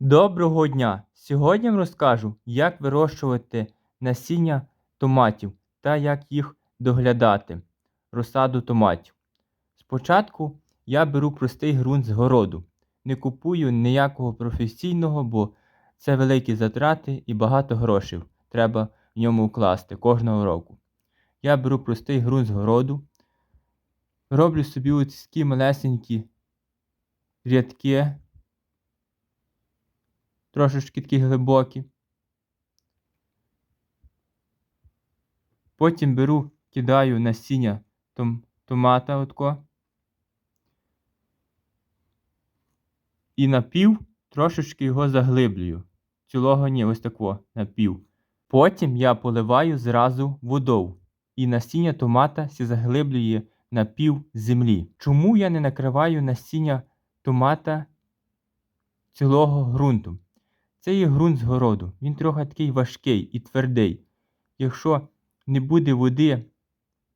Доброго дня! Сьогодні вам розкажу, як вирощувати насіння томатів та як їх доглядати, розсаду томатів. Спочатку я беру простий ґрунт з городу. Не купую ніякого професійного, бо це великі затрати і багато грошей треба в ньому вкласти кожного року. Я беру простий ґрунт з городу, роблю собі ось такі малесенькі рядки трошечки такі глибокі. Потім беру, кидаю насіння том, томата отко. І напів трошечки його заглиблюю. Цілого ні, ось тако напів. Потім я поливаю зразу водою. І насіння томата сі заглиблює на пів землі. Чому я не накриваю насіння томата цілого ґрунту? Це є ґрунт з городу. Він трохи такий важкий і твердий. Якщо не буде води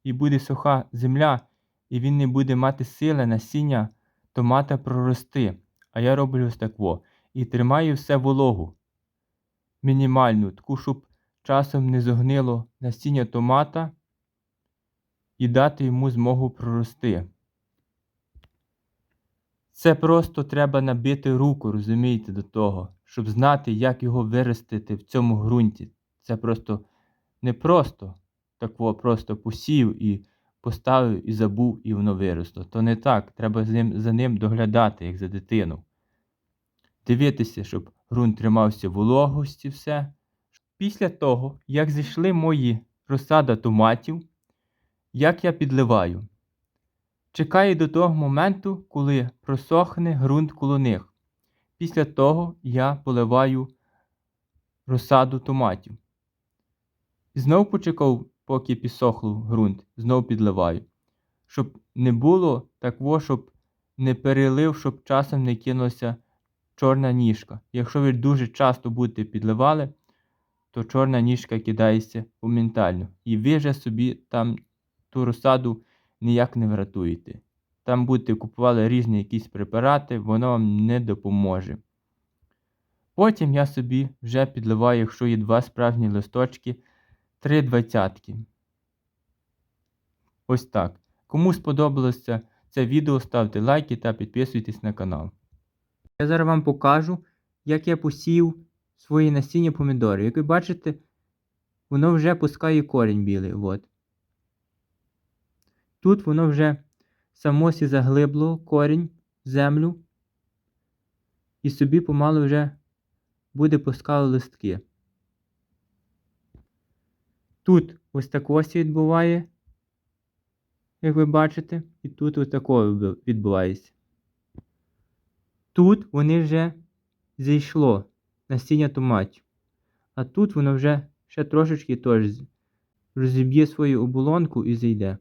і буде суха земля, і він не буде мати сили насіння томата прорости. А я роблю ось так во. І тримаю все вологу. Мінімальну, таку, щоб часом не зогнило насіння томата і дати йому змогу прорости. Це просто треба набити руку, розумієте, до того, щоб знати, як його виростити в цьому ґрунті. Це просто не просто такого просто посів і поставив і забув, і воно виросло. То не так. Треба за ним, за ним доглядати, як за дитину. Дивитися, щоб ґрунт тримався вологості, все. Після того, як зійшли мої розсада томатів, як я підливаю. Чекаю до того моменту, коли просохне ґрунт коло них. Після того я поливаю розсаду томатів. Знов почекав, поки підсохло ґрунт, знов підливаю. Щоб не було такого, щоб не перелив, щоб часом не кинулася чорна ніжка. Якщо ви дуже часто будете підливали, то чорна ніжка кидається моментально. І ви вже собі там ту розсаду ніяк не врятуєте. Там будете купували різні якісь препарати, воно вам не допоможе. Потім я собі вже підливаю, якщо є два справжні листочки, три двадцятки. Ось так. Кому сподобалося це відео, ставте лайки та підписуйтесь на канал. Я зараз вам покажу, як я посів свої насіння помідорів. Як ви бачите, воно вже пускає корінь білий. От. Тут воно вже само сі заглибло корінь землю і собі помалу вже буде пускало листки. Тут ось такосі відбуває, як ви бачите, і тут ось тако відбувається. Тут вони вже зійшло насіння томатів, а тут воно вже ще трошечки теж розіб'є свою оболонку і зійде.